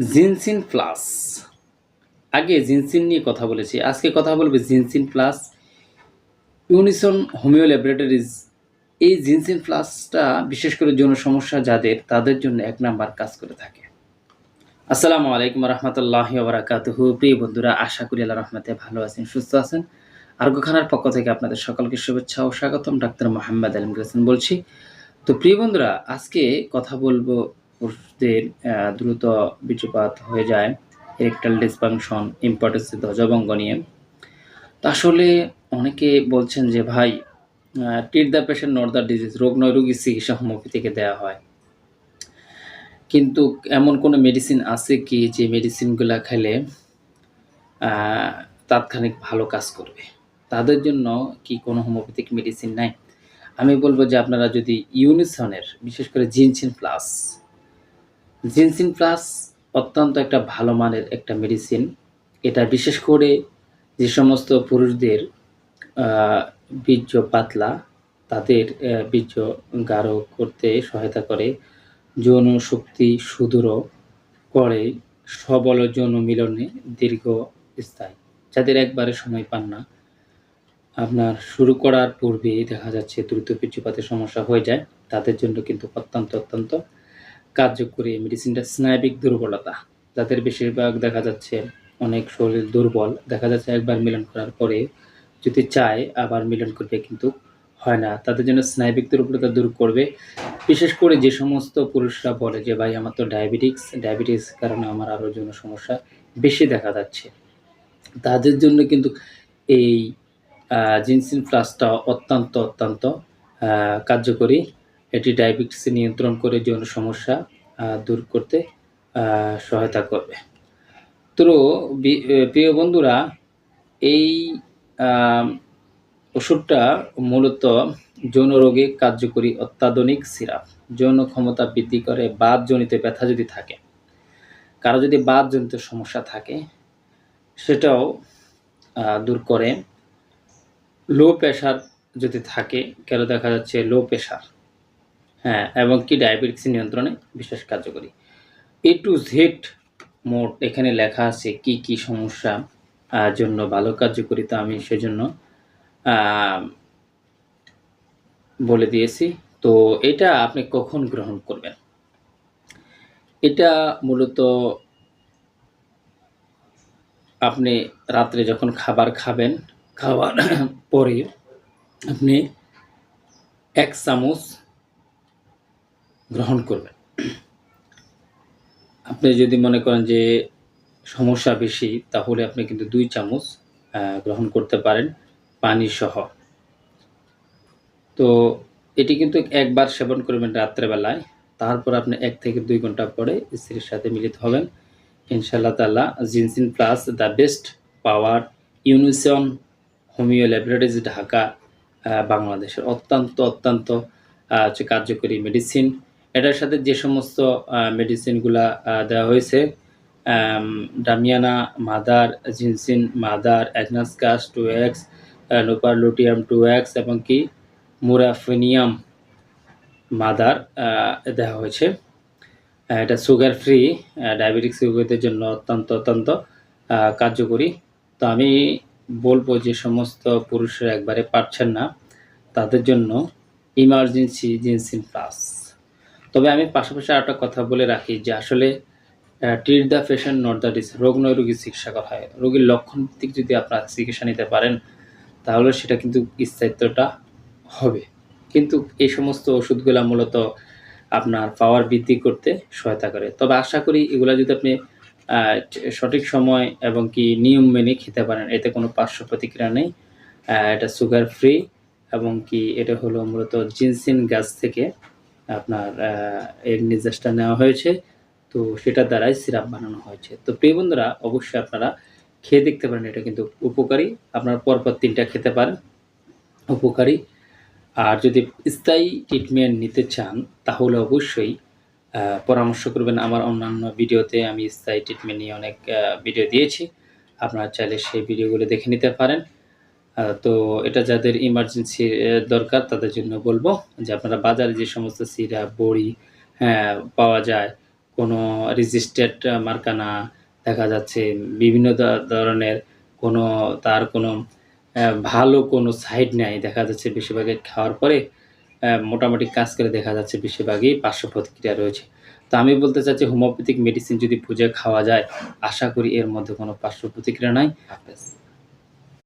Ginseng plus. আগে ginseng নিয়ে কথা বলেছি, আজকে কথা বলবে ginseng plus. Unison homeo laboratories, এই জিনসিন প্লাসটা বিশেষ করে যৌন সমস্যা যাদের, তাদের জন্য এক নাম্বার কাজ করে থাকে। আসসালামু আলাইকুম রহমতুল্লাহ বারাকাতুহু। প্রিয় বন্ধুরা, আশা করি আল্লাহ রহমতে ভালো আছেন, সুস্থ আছেন। আরোগ্যখানার পক্ষ থেকে আপনাদের সকলকে শুভেচ্ছা ও স্বাগতম। ডাক্তার মোহাম্মদ আলম গ্রেসন বলছি। তো প্রিয় বন্ধুরা, আজকে কথা বলব পুরুষদের দ্রুত বীর্যপাত হয়ে যায় ইরেকটাল ডিসফাংশন ইম্পর্টেন্স ধ্বজভঙ্গ নিয়ে। তো আসলে অনেকে বলছেন যে, ভাই টিট the patient not the disease রোগ নয় রোগীর চিকিৎসা হোমিওপ্যাথি থেকে দেওয়া হয়। কিন্তু এমন কোনো মেডিসিন আছে কি যে মেডিসিনগুলো খেলে তাৎক্ষণিক ভালো কাজ করবে? তাদের জন্য কি কোনো হোমিওপ্যাথিক মেডিসিন নাই? আমি বলব যে, আপনারা যদি ইউনিসনের বিশেষ করে জিনসিন প্লাস জিনসিন প্লাস অত্যন্ত একটা ভালো মানের একটা মেডিসিন এটা বিশেষ করে যে সমস্ত পুরুষদের বীর্য পাতলা, তাদের বীর্য গাঢ় করতে সহায়তা করে। যৌন শক্তি সুদৃঢ় করে সবল যৌন মিলনে দীর্ঘ স্থায়ী। যাদের একবারে সময় পান না। আপনার শুরু করার পূর্বেই দেখা যাচ্ছে দ্রুত বীর্যপাতের সমস্যা হয়ে যায়। তাদের জন্য কিন্তু অত্যন্ত অত্যন্ত কার্যকরী মেডিসিনটা স্নায়বিক দুর্বলতা। যাদের বেশিরভাগ দেখা যাচ্ছে অনেক শরীর দুর্বল, দেখা যাচ্ছে একবার মিলন করার পরে যদি চায় আবার মিলন করবে কিন্তু হয় না। তাদের জন্য স্নায়বিক দুর্বলতা দূর করবে। বিশেষ করে যে সমস্ত পুরুষরা বলে যে, ভাই, আমার তো ডায়াবেটিক্স ডায়াবেটিস কারণে আমার আরও জন্য সমস্যা বেশি দেখা যাচ্ছে। তাদের জন্য কিন্তু এই জিনসিন প্লাসটা অত্যন্ত অত্যন্ত কার্যকরী। এটি ডায়াবেটিস নিয়ন্ত্রণ করে যৌন সমস্যা দূর করতে সহায়তা করবে। তো প্রিয় বন্ধুরা, এই ওষুধটা মূলত যৌন রোগে কার্যকরী অত্যাধুনিক সিরাপ। যৌন ক্ষমতা বৃদ্ধি করে বাতজনিত ব্যথা যদি থাকে, কারও যদি বাতজনিত সমস্যা থাকে, সেটাও দূর করে। লো প্রেশার যদি থাকে, কেন দেখা যাচ্ছে লো প্রেশার হ্যাঁ এবং কি ডায়াবেটিক্স নিয়ন্ত্রণে বিশেষ কার্যকরী। এ টু জেড মোট এখানে লেখা আছে কি কি সমস্যা জন্য ভালো কার্যকরী তা আমি সেজন্য বলে দিয়েছি। তো এটা আপনি কখন গ্রহণ করবেন? এটা মূলত আপনি রাত্রে যখন খাবার খাবেন, খাওয়ার পরে আপনি এক চামচ গ্রহণ করবেন। আপনি যদি মনে করেন যে সমস্যা বেশি, তাহলে আপনি কিন্তু দুই চামচ গ্রহণ করতে পারেন পানি সহ তো এটি কিন্তু একবার সেবন করবেন রাত্রেবেলায়, তারপর আপনি এক থেকে দুই ঘণ্টা পরে স্ত্রীর সাথে মিলিত হবেন। ইনশাআল্লাহ তাল্লাহ ginseng plus the best power Unison homeo laboratories Dhaka বাংলাদেশের অত্যন্ত অত্যন্ত হচ্ছে কার্যকরী মেডিসিন। এটার সাথে যে সমস্ত মেডিসিনগুলা দেওয়া হয়েছে damiana mother ginseng mother agnus castus two X নোপারলুটিয়াম two X এবং কি মুরাফিনিয়াম মাদার দেওয়া হয়েছে। এটা সুগার ফ্রি ডায়াবেটিক্স রোগীদের জন্য অত্যন্ত অত্যন্ত কার্যকরী। তো আমি বলব যে সমস্ত পুরুষরা একবারে পারছেন না, তাদের জন্য ইমার্জেন্সি জিনসিন প্লাস তবে আমি পাশাপাশি আরেকটা কথা বলে রাখি যে আসলে treat the patient not the disease রোগ নয়, রোগীর চিকিৎসা করা হয়। রোগীর লক্ষণ ভিত্তিক যদি আপনারা চিকিৎসা নিতে পারেন, তাহলে সেটা কিন্তু স্থায়িত্বটা হবে। কিন্তু এই সমস্ত ওষুধগুলা মূলত আপনার পাওয়ার বৃদ্ধি করতে সহায়তা করে। তবে আশা করি এগুলা যদি আপনি সঠিক সময় এবং কি নিয়ম মেনে খেতে পারেন, এতে কোনো পার্শ্ব প্রতিক্রিয়া নেই। এটা সুগার ফ্রি এবং কি এটা হলো মূলত জিনসিন গাছ থেকে আপনার এর নির্দেশটা নেওয়া হয়েছে। তো সেটার দ্বারাই সিরাপ বানানো হয়েছে। তো প্রিয় বন্ধুরা, অবশ্যই আপনারা খেয়ে দেখতে পারেন, এটা কিন্তু উপকারী। আপনারা পরপর তিনটা খেতে পারেন, উপকারী। আর যদি স্থায়ী ট্রিটমেন্ট নিতে চান, তাহলে অবশ্যই পরামর্শ করবেন আমার অন্যান্য ভিডিওতে। আমি স্থায়ী ট্রিটমেন্ট নিয়ে অনেক ভিডিও দিয়েছি। আপনারা চাইলে সেই ভিডিওগুলো দেখে নিতে পারেন। তো এটা যাদের ইমার্জেন্সি দরকার, তাদের জন্য বলব যে আপনারা বাজারে যে সমস্ত সিরাপ বড়ি হ্যাঁ পাওয়া যায়, কোনো রেজিস্টার্ড মার্কা না, দেখা যাচ্ছে বিভিন্ন ধরনের কোনো, তার কোনো ভালো কোনো সাইড নাই, দেখা যাচ্ছে বেশিরভাগই খাওয়ার পরে মোটামুটি কাজ করে দেখা যাচ্ছে বেশিরভাগই পার্শ্ব প্রতিক্রিয়া রয়েছে। তো আমি বলতে চাচ্ছি হোমিওপ্যাথিক মেডিসিন যদি বুঝে খাওয়া যায়, আশা করি এর মধ্যে কোনো পার্শ্ব প্রতিক্রিয়া নাই। হাফেজ